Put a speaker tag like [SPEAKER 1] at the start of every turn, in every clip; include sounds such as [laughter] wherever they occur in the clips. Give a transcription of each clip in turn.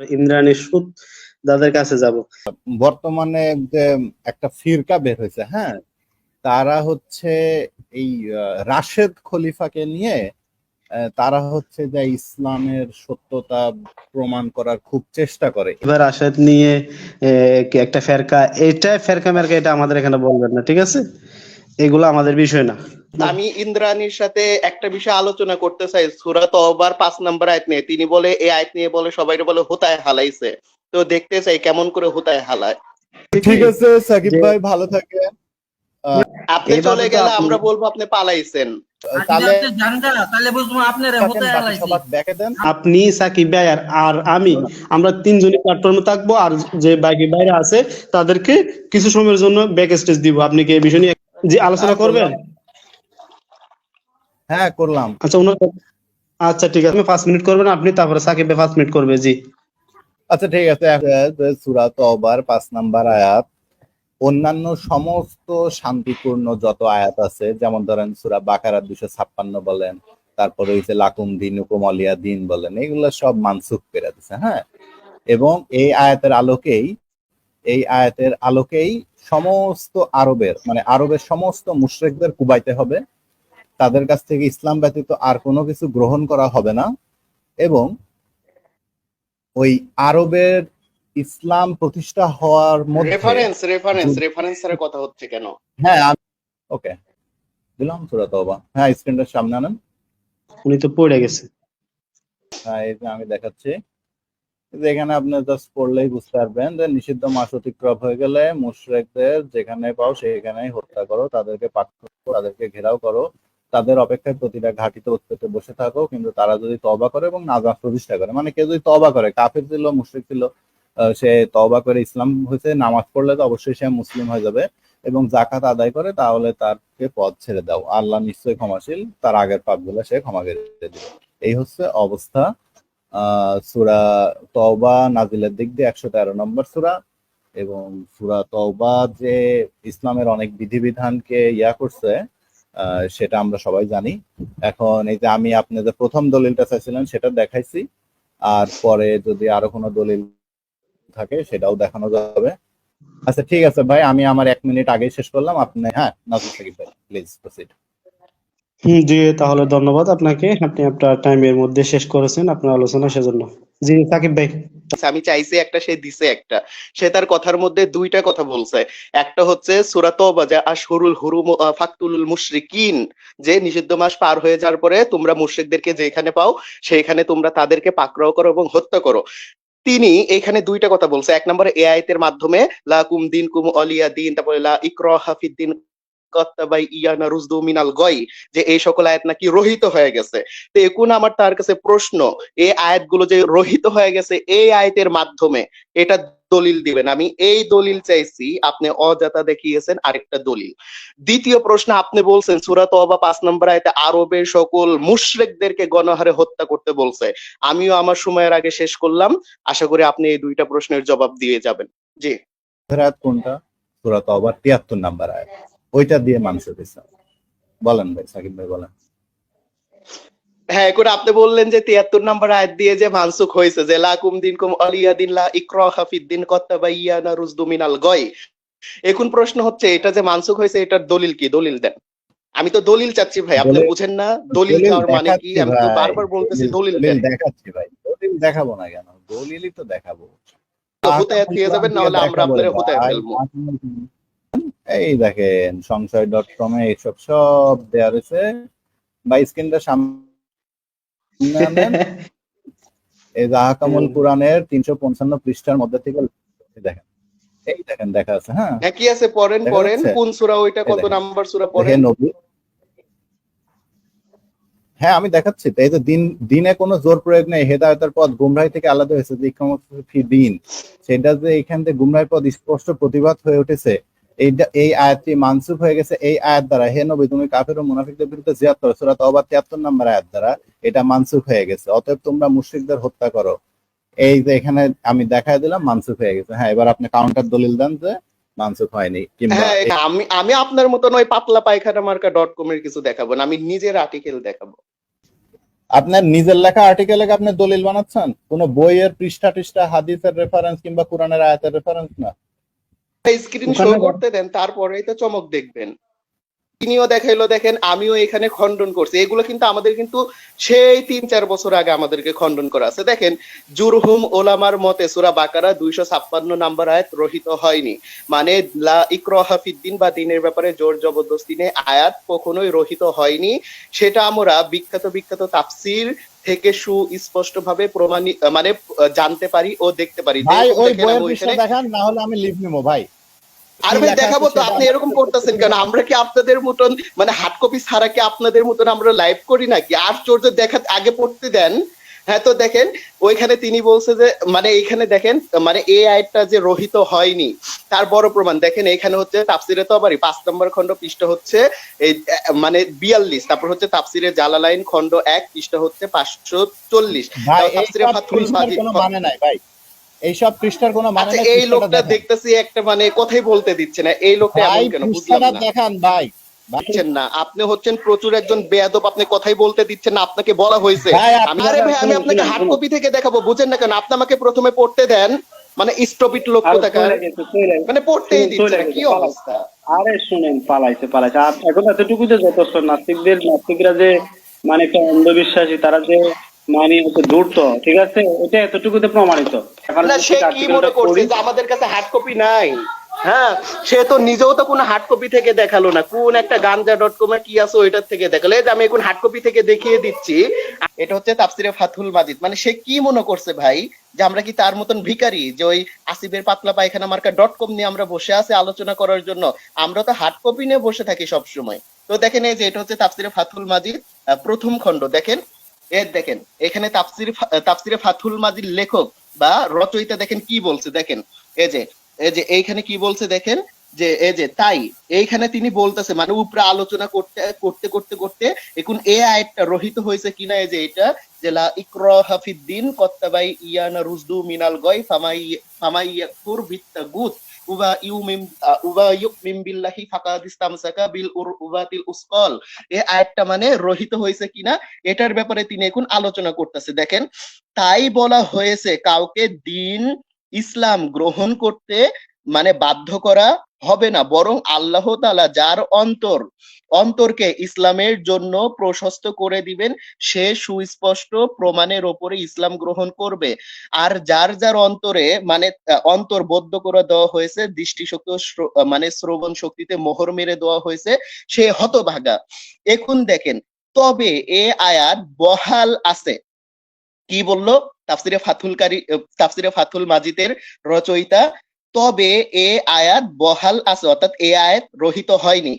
[SPEAKER 1] ইন্দ্রাণী সুদ তাদের কাছে যাব।
[SPEAKER 2] বর্তমানে যে একটা ফিরকা বের হয়েছে হ্যাঁ তারা হচ্ছে এই রাশেদ খলিফাকে নিয়ে তারা হচ্ছে যে ইসলামের সত্যতা প্রমাণ করার খুব চেষ্টা করে।
[SPEAKER 1] এবার আসাদ নিয়ে একটা ফেরকা এটা ফেরকা মেরকা এটা আমাদের এখানে বলবেন না ঠিক আছে? এগুলো আমাদের বিষয় না।
[SPEAKER 3] আমি ইন্দ্রাণীর সাথে একটা বিষয় আলোচনা করতে চাই। সুরা তওবার পাঁচ নাম্বার আয়াত নিয়ে। তিনি বলে এই আয়াত নিয়ে বলে সবাই বলে হুতায় হালাইছে। তো দেখতে চাই কেমন করে হুতায় হালায়।
[SPEAKER 2] ঠিক আছে সাকিব ভাই ভালো থাকে
[SPEAKER 3] আপনি চলে গেলে আমরা বলব আপনি পালাইছেন।
[SPEAKER 2] তাহলে
[SPEAKER 4] তাহলে বুঝব আপনার হতে
[SPEAKER 2] বাকি
[SPEAKER 4] হালাইছি।
[SPEAKER 2] সবার দেখে দেন।
[SPEAKER 1] আপনি সাকিব ভাই আর আর আমি আমরা তিনজনই প্ল্যাটফর্মে থাকব। আর যে বাকি বাইরে আছে তাদেরকে কিছু সময়ের জন্য ব্যাক স্টেজ দিব। আপনি কি এই বিষয় নিয়ে যে আলোচনা করবেন?
[SPEAKER 2] হ্যাঁ করলাম।
[SPEAKER 1] আচ্ছা ওনার আচ্ছা ঠিক আছে। আপনি পাঁচ মিনিট করবেন আপনি তারপরে সাকিব পাঁচ মিনিট করবে জি।
[SPEAKER 2] আচ্ছা ঠিক আছে। সুরা তওবার পাঁচ নাম্বার আয়াত অন্যান্য সমস্ত শান্তিপূর্ণ যত আয়াত আছে যেমন ধরেন সুরা বাকারা দুশো ছাপ্পান্ন বলেন তারপরে হইছে লাকুম দিন কুমলিয়া দিন বলেন এগুলো সব মানসুখ করে দিছে হ্যাঁ? এবং এই আয়াতের আলোকেই এই আয়াতের আলোকেই সমস্ত আরবের মানে আরবের সমস্ত মুশরিকদের কুবাইতে হবে। তাদের কাছ থেকে ইসলাম ব্যতীত আর কোনো কিছু গ্রহণ করা হবে না এবং ওই আরবের ইসলাম প্রতিষ্ঠা হওয়ার মধ্যে
[SPEAKER 3] রেফারেন্স রেফারেন্স রেফারেন্স এর কথা হচ্ছে কেন?
[SPEAKER 2] হ্যাঁ ওকে। দিলাম সুরা তওবা। হ্যাঁ স্ক্রিনটার সামনে আনেন।
[SPEAKER 1] উনি তো পড়ে গেছে।
[SPEAKER 2] হ্যাঁ এই যে আমি দেখাচ্ছি। এই যে এখানে আপনি জাস্ট পড়লেই বুঝতে পারবেন যে নিষিদ্ধ মাস অতিক্রম হয়ে গেলে মুশরিকদের যেখানে পাও সেখানেই হত্যা করো, তাদেরকে তাদেরকে ঘেরাও করো, তাদের অপেক্ষায় প্রতিটা ঘাটিতে উৎপেতে বসে থাকো, কিন্তু তারা যদি তবা করে এবং নাজাত প্রতিষ্ঠা করে মানে কেউ যদি তবা করে, কাফের ছিল, মুশরিক ছিল সে তবা করে ইসলাম হয়েছে, নামাজ পড়লে তো অবশ্যই সে মুসলিম হয়ে যাবে এবং জাকাত আদায় করে, তাহলে তারকে পথ ছেড়ে দাও। আল্লাহ নিশ্চয়ই ক্ষমাশীল, তার আগের পাপগুলো সে ক্ষমা করে দিবে। এই হচ্ছে অবস্থা সুরা তওবা নাজিলের দিক দিয়ে একশো তেরো নম্বর সুরা এবং সুরা তওবা যে ইসলামের অনেক বিধিবিধানকে ইয়া করছে সেটা আমরা সবাই জানি। এখন এই যে আমি আপনাদের প্রথম দলিলটা চাইছিলেন সেটা দেখাইছি, আর পরে যদি আরও কোনো দলিল থাকে সেটাও দেখানো যাবে। আচ্ছা ঠিক আছে ভাই, আমি আমার এক মিনিট আগে শেষ করলাম। আপনি হ্যাঁ নাজিল সাকিব ভাই প্লিজ প্রসিড
[SPEAKER 1] জি তাহলে ধন্যবাদ আপনাকে। আপনি আপনার টাইমের মধ্যে শেষ করেছেন আপনার আলোচনা সেজন্য। জি সাকিব ভাই।
[SPEAKER 3] আমি চাইছি একটা সে দিছে একটা। সে তার কথার মধ্যে দুইটা কথা বলছে। একটা হচ্ছে সূরা তওবা যে আশহুরুল হুরুম আহ, ফাকতুলুল মুশরিকিন যে নিষিদ্ধ মাস পার হয়ে যাওয়ার পরে তোমরা মুশরিকদেরকে যেখানে পাও সেইখানে তোমরা তাদেরকে পাকড়াও করো এবং হত্যা করো। তিনি এখানে দুইটা কথা বলছে। এক নম্বরে এ মাধ্যমে লাকুম দিন কুম অলিয়া দিন তারপরে লা ইকরাহা ফিদ্দিন কত্তাবাই ইয়ানা রুজদু মিনাল যে এই সকল আয়াত নাকি রহিত হয়ে গেছে। তো আমার তার কাছে প্রশ্ন, এই আয়াতগুলো যে রহিত হয়ে গেছে এই আয়াতের মাধ্যমে, এটা দলিল দিবেন। আমি এই দলিল চাইছি, আপনি অজাতা দেখিয়েছেন আরেকটা দলিল। দ্বিতীয় প্রশ্ন আপনি বলছেন সুরাত অবা পাঁচ নম্বর আয়তে আরবের সকল মুশরিকদেরকে গণহারে হত্যা করতে বলছে। আমিও আমার সময়ের আগে শেষ করলাম। আশা করি আপনি এই দুইটা প্রশ্নের জবাব দিয়ে যাবেন। জি।
[SPEAKER 2] কোনটা? সুরা তওবার তিয়াত্তর ওইটা দিয়ে মানুষের ইসলাম বলেন ভাই সাকিব ভাই বলেন।
[SPEAKER 3] হ্যাঁ এখন আপনি বললেন যে তিয়াত্তর নাম্বার আয়াত দিয়ে যে মানসুখ হয়েছে যে লাকুম দিন কুম লা মিনাল গয়। এখন প্রশ্ন হচ্ছে এটা যে মানসুখ হয়েছে এটার দলিল কি? দলিল দেন। আমি তো দলিল চাচ্ছি ভাই আপনি বুঝেন না দলিল মানে কি? আমি তো বারবার বলতেছি দলিল দেন।
[SPEAKER 2] দেখাচ্ছি ভাই। দলিল দেখাবো না কেন? দলিলই তো দেখাবো।
[SPEAKER 3] তো হুতায় দিয়ে যাবেন না হলে আমরা আপনার হুতায় ফেলব।
[SPEAKER 2] এই দেখেন সংশয় ডট কম এ এইসব সব দেওয়া রয়েছে। বা স্ক্রিনটা সামনে [laughs] এই জাহাকামুল কোরআনের তিনশো পঞ্চান্ন পৃষ্ঠার মধ্যে থেকে দেখেন এই দেখেন দেখা আছে হ্যাঁ।
[SPEAKER 3] কি আছে পড়েন পড়েন। কোন সূরা ওইটা কত নাম্বার সূরা পড়েন?
[SPEAKER 2] নবী। হ্যাঁ আমি দেখাচ্ছি। তো এই যে দিন দিনে কোনো জোর প্রয়োগ নেই হেদায়তের পথ গুমরাহি থেকে আলাদা হয়েছে যে ফি দিন। সেটা যে এখান থেকে গুমরাহির পথ স্পষ্ট প্রতিবাদ হয়ে উঠেছে এইটা এই আয়াতটি মানসুফ হয়ে গেছে এই আয়াত দ্বারা। হে নবী তুমি কাফের ও মুনাফিকদের বিরুদ্ধে জিয়াদ করো। সূরা তওবা 73 নম্বর আয়াত দ্বারা এটা মানসুখ হয়ে গেছে। অতএব তোমরা মুশরিকদের হত্যা করো। এই যে এখানে আমি দেখায় দিলাম মানসুফ হয়ে গেছে। হ্যাঁ এবার আপনি কাউন্টার দলিল দেন যে মানসুখ হয়নি কিংবা
[SPEAKER 3] হ্যাঁ আমি আমি আপনার মতন ওই পাতলা পায়খানা মার্কা ডট কম এর কিছু দেখাবো না। আমি নিজের আর্টিকেল দেখাবো।
[SPEAKER 2] আপনার নিজের লেখা আর্টিকেলে আপনি দলিল বানাচ্ছেন? কোন বইয়ের পৃষ্ঠা টিষ্ঠা হাদিসের রেফারেন্স কিংবা কোরআনের আয়াতের রেফারেন্স না?
[SPEAKER 3] স্ক্রিন শো করতে দেন তারপরেই তো চমক দেখবেন। তিনিও দেখাইলো দেখেন আমিও এখানে খণ্ডন করছি। এগুলো কিন্তু আমাদের কিন্তু সেই তিন চার বছর আগে আমাদেরকে খণ্ডন করা আছে। দেখেন জুরহুম ওলামার মতে সুরা বাকারা দুইশো ছাপ্পান্ন নাম্বার আয়াত রহিত হয়নি। মানে লা ইকরাহা বা দিনের ব্যাপারে জোর জবরদস্তি নেই আয়াত কখনোই রহিত হয়নি। সেটা আমরা বিখ্যাত বিখ্যাত তাফসির থেকে সুস্পষ্ট ভাবে প্রমাণিত মানে জানতে পারি ও দেখতে পারি।
[SPEAKER 2] ভাই ওই বইয়ের দেখান না হলে আমি লিভ নিবো ভাই।
[SPEAKER 3] আর ভাই দেখাবো তো আপনি এরকম করতেছেন কেন? আমরা কি আপনাদের মতন মানে হার্ড কপি ছাড়া কি আপনাদের মতন আমরা লাইভ করি নাকি? আশ্চর্য দেখা আগে পড়তে দেন। হ্যাঁ তো দেখেন ওইখানে তিনি বলছে যে মানে এইখানে দেখেন মানে এই আয়টা যে রহিত হয়নি তার বড় প্রমাণ। দেখেন এখানে হচ্ছে তাফসিরে তবারি পাঁচ নম্বর খণ্ড পৃষ্ঠ হচ্ছে এই মানে বিয়াল্লিশ তারপর হচ্ছে তাফসিরে জালালাইন খণ্ড এক পৃষ্ঠ হচ্ছে পাঁচশো চল্লিশ। তাফসিরে
[SPEAKER 2] এইসব
[SPEAKER 3] মাজিদ
[SPEAKER 2] মানে নাই ভাই। এইসব পৃষ্ঠার কোনো মানে
[SPEAKER 3] আচ্ছা
[SPEAKER 2] নাই
[SPEAKER 3] এই লোকটা দেখতেছি একটা মানে কথাই বলতে দিচ্ছে না। এই লোকটা এমন কেন? বুঝলাম না।
[SPEAKER 2] দেখান ভাই।
[SPEAKER 3] দিচ্ছেন না। আপনি হচ্ছেন প্রচুর একজন বেয়াদব আপনি কথাই বলতে দিচ্ছেন না আপনাকে বলা হয়েছে। আমি আরে ভাই আমি আপনাকে হার্ড কপি থেকে দেখাবো বুঝেন না কেন? আপনি আমাকে প্রথমে পড়তে দেন মানে স্টপিট লোক কোথাকার? মানে পড়তেই দিচ্ছে কি অবস্থা?
[SPEAKER 1] আরে শুনেন পালাইছে পালাইছে। আর এখন এতটুকু যে যথেষ্ট নাস্তিকদের নাস্তিকরা যে মানে একটা অন্ধবিশ্বাসী তারা যে মানে হচ্ছে ধূর্ত ঠিক আছে? এটা এতটুকুতে প্রমাণিত।
[SPEAKER 3] না সে কি মনে করছে যে আমাদের কাছে হার্ড কপি নাই? হ্যাঁ সে তো নিজেও তো কোনো হার্ড কপি থেকে দেখাল না। কোন একটা গাঞ্জা ডট কম কি আছে ওইটার থেকে দেখাল। এই যে আমি এখন হার্ড কপি থেকে দেখিয়ে দিচ্ছি। এটা হচ্ছে তাফসিরে ফাতুল মাজিদ। মানে সে কি মনে করছে ভাই যে আমরা কি তার মতন ভিখারি যে ওই আসিফের পাতলা পায়খানা মার্কা ডট কম নিয়ে আমরা বসে আছি আলোচনা করার জন্য? আমরা তো হার্ড কপি নিয়ে বসে থাকি সব সময় তো দেখেন এই যে এটা হচ্ছে তাফসিরে ফাতুল মাজিদ প্রথম খণ্ড। দেখেন এর দেখেন এখানে তাফসির তাফসিরে ফাতুল মাজিদ লেখক বা রচয়িতা দেখেন কি বলছে, দেখেন, এই যে এই যে এইখানে কি বলছে দেখেন, যে এই যে তাই, এইখানে তিনি বলতেছে মানে উপরে আলোচনা করতে করতে করতে করতে, এখন এ আয়াতটা রহিত হয়েছে কিনা, এই যে এটা, যে লা ইকরাহা ফিদ্দিন কত্তাবাই ইয়ানা রুজদু মিনাল গয় ফামাই ফামাই ইয়াকুর বিত্তাগুত উবা ইউমিম উবা ইউমিম বিল্লাহি ফাকাদ ইস্তামসাকা বিল উরওয়াতিল উসকাল। এই আয়াতটা মানে রহিত হয়েছে কিনা? এটার ব্যাপারে তিনি এখন আলোচনা করতেছে। দেখেন, তাই বলা হয়েছে কাউকে দিন ইসলাম গ্রহণ করতে মানে বাধ্য করা হবে না বরং আল্লাহ তালা যার অন্তর অন্তরকে ইসলামের জন্য প্রশস্ত করে দিবেন সে সুস্পষ্ট প্রমাণের ওপরে ইসলাম গ্রহণ করবে। আর যার যার অন্তরে মানে অন্তর বদ্ধ করে দেওয়া হয়েছে দৃষ্টিশক্তি মানে শ্রবণ শক্তিতে মোহর মেরে দেওয়া হয়েছে সে হতভাগা। এখন দেখেন তবে এ আয়াত বহাল আছে। কি বলল? তাফসিরে ফাথুলকারী আহ, তাফসিরে ফাথুল মাজিদের রচয়িতা তবে এ আয়াত বহাল আছে, অর্থাৎ এ আয়াত রহিত হয়নি।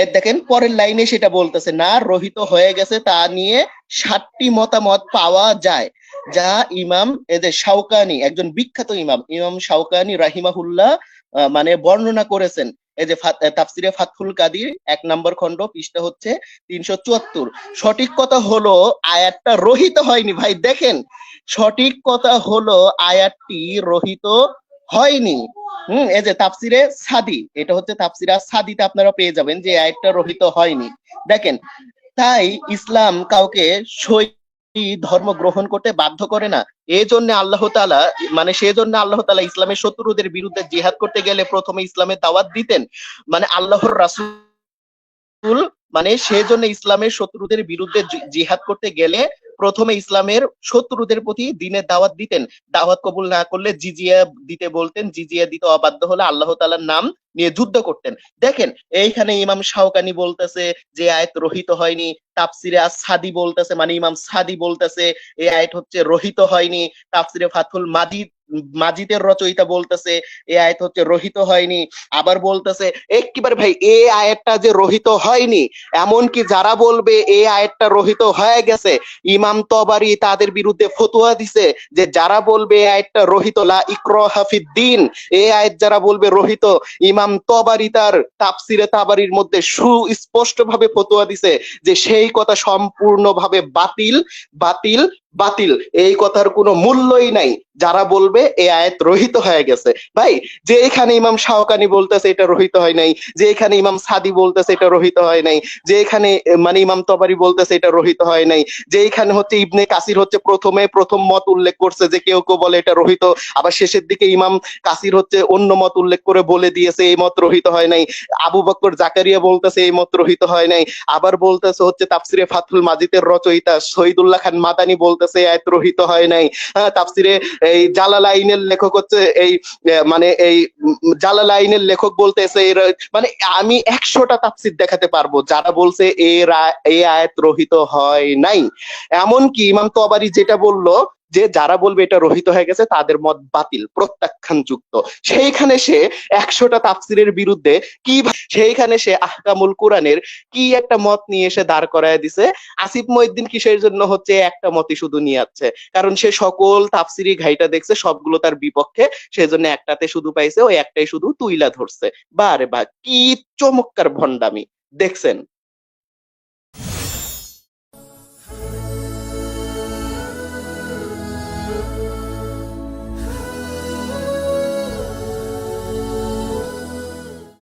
[SPEAKER 3] এর দেখেন, পরের লাইনে সেটা বলতেছে, না, রহিত হয়ে গেছে তা নিয়ে সাতটি মতামত পাওয়া যায়, যা ইমাম এদের শাওকানি, একজন বিখ্যাত ইমাম ইমাম শাওকানি রাহিমাহুল্লাহ মানে বর্ণনা করেছেন। এই যে তাফসিরে ফাতহুল কাদির, এক নম্বর খণ্ড, পৃষ্ঠা হচ্ছে তিনশো চুয়াত্তর। সঠিক কথা হলো, আয়াতটা রহিত হয়নি। ভাই, দেখেন, সঠিক কথা হলো, আয়াতটি রহিত হয়নি। হুম, এই যে তাফসিরে সাদি, এটা হচ্ছে তাফসিরা সাদিতে আপনারা পেয়ে যাবেন যে এই আয়াতটা রহিত হয়নি। দেখেন, তাই ইসলাম কাউকে সই ধর্ম গ্রহণ করতে বাধ্য করে না। এই জন্য আল্লাহ তাআলা মানে সেই জন্য আল্লাহ তালা ইসলামের শত্রুদের বিরুদ্ধে জিহাদ করতে গেলে প্রথমে ইসলামের দাওয়াত দিতেন। মানে আল্লাহর রাসুল মানে সেই জন্য ইসলামের শত্রুদের বিরুদ্ধে জিহাদ করতে গেলে প্রথমে ইসলামের শত্রুদের প্রতি দিনের দাওয়াত দিতেন। দাওয়াত কবুল না করলে জিজিয়া দিতে বলতেন, জিজিয়া দিতে অবাধ্য হলে আল্লাহ তালার নাম নিয়ে যুদ্ধ করতেন। দেখেন, এইখানে ইমাম শাহকানি বলতেছে যে আয়ত রহিত হয়নি, তাফসিরে সাদি বলতেছে মানে ইমাম সাদি বলতেছে, এই আয়ত হচ্ছে রহিত হয়নি, তাফসিরে ফাতুল মাজিদ মাজিদের রচয়িতা বলতেছে, এ আয়াত হচ্ছে রহিত হয়নি। আবার বলতেছে একেবারে ভাই, এ আয়াতটা যে রহিত হয়নি, এমনকি যারা বলবে এ আয়াতটা রহিত হয়ে গেছে, ইমাম তবারি তাদের বিরুদ্ধে ফতোয়া দিছে যে যারা বলবে এই আয়াতটা রহিত, লা ইকরাহা ফিদ্দিন এই আয়াত যারা বলবে রহিত, ইমাম তবারি তার তাফসিরে তাবারির মধ্যে সুস্পষ্ট ভাবে ফতোয়া দিছে যে সেই কথা সম্পূর্ণভাবে বাতিল বাতিল বাতিল। এই কথার কোনো মূল্যই নাই। যারা বলবে এই আয়াত রহিত হয়ে গেছে। ভাই, যে এখানে ইমাম শাহকানি বলতেছে এটা রহিত হয় নাই, যে এখানে ইমাম সাদি বলতেছে এটা রহিত হয় নাই, যে এখানে মানে ইমাম তবারি বলতেছে এটা রহিত হয় নাই, যে এখানে হচ্ছে ইবনে কাসির হচ্ছে প্রথমে প্রথম মত উল্লেখ করছে যে কেউ কেউ বলে এটা রহিত, আবার শেষের দিকে ইমাম কাসির হচ্ছে অন্য মত উল্লেখ করে বলে দিয়েছে এই মত রহিত হয় নাই, আবু বকর জাকারিয়া বলতেছে এই মত রহিত হয় নাই, আবার বলতেছে হচ্ছে তাফসিরে ফাতুল মাজিদের রচয়িতা শহীদুল্লাহ খান মাদানি বলতেছে আয়াত রহিত হয় নাই। তাফসিরে এই জালালাইনের লেখক হচ্ছে এই মানে এই জালালাইনের লেখক বলতেছে মানে আমি একশোটা তাফসির দেখাতে পারব, যারা বলছে এ আয়াত রহিত হয় নাই। এমনকি ইমাম তো আবারই যেটা বলল যে যারা বলবে এটা রহিত হয়ে গেছে, তাদের মত বাতিল প্রত্যাখ্যান যুক্ত সেইখানে সে একশোটা তাফসিরের বিরুদ্ধে কি সেইখানে সে আহকামুল কোরআনের কি একটা মত নিয়ে এসে দাঁড় করায় দিছে। আসিফ মহিদ্দিন কিসের জন্য হচ্ছে একটা মতই শুধু নিয়ে যাচ্ছে কারণ সে সকল তাফসিরি ঘাইটা দেখছে, সবগুলো তার বিপক্ষে। সেজন্য একটাতে শুধু পাইছে, ওই একটাই শুধু তুইলা ধরছে। বারে বা কি চমৎকার ভন্ডামি দেখছেন?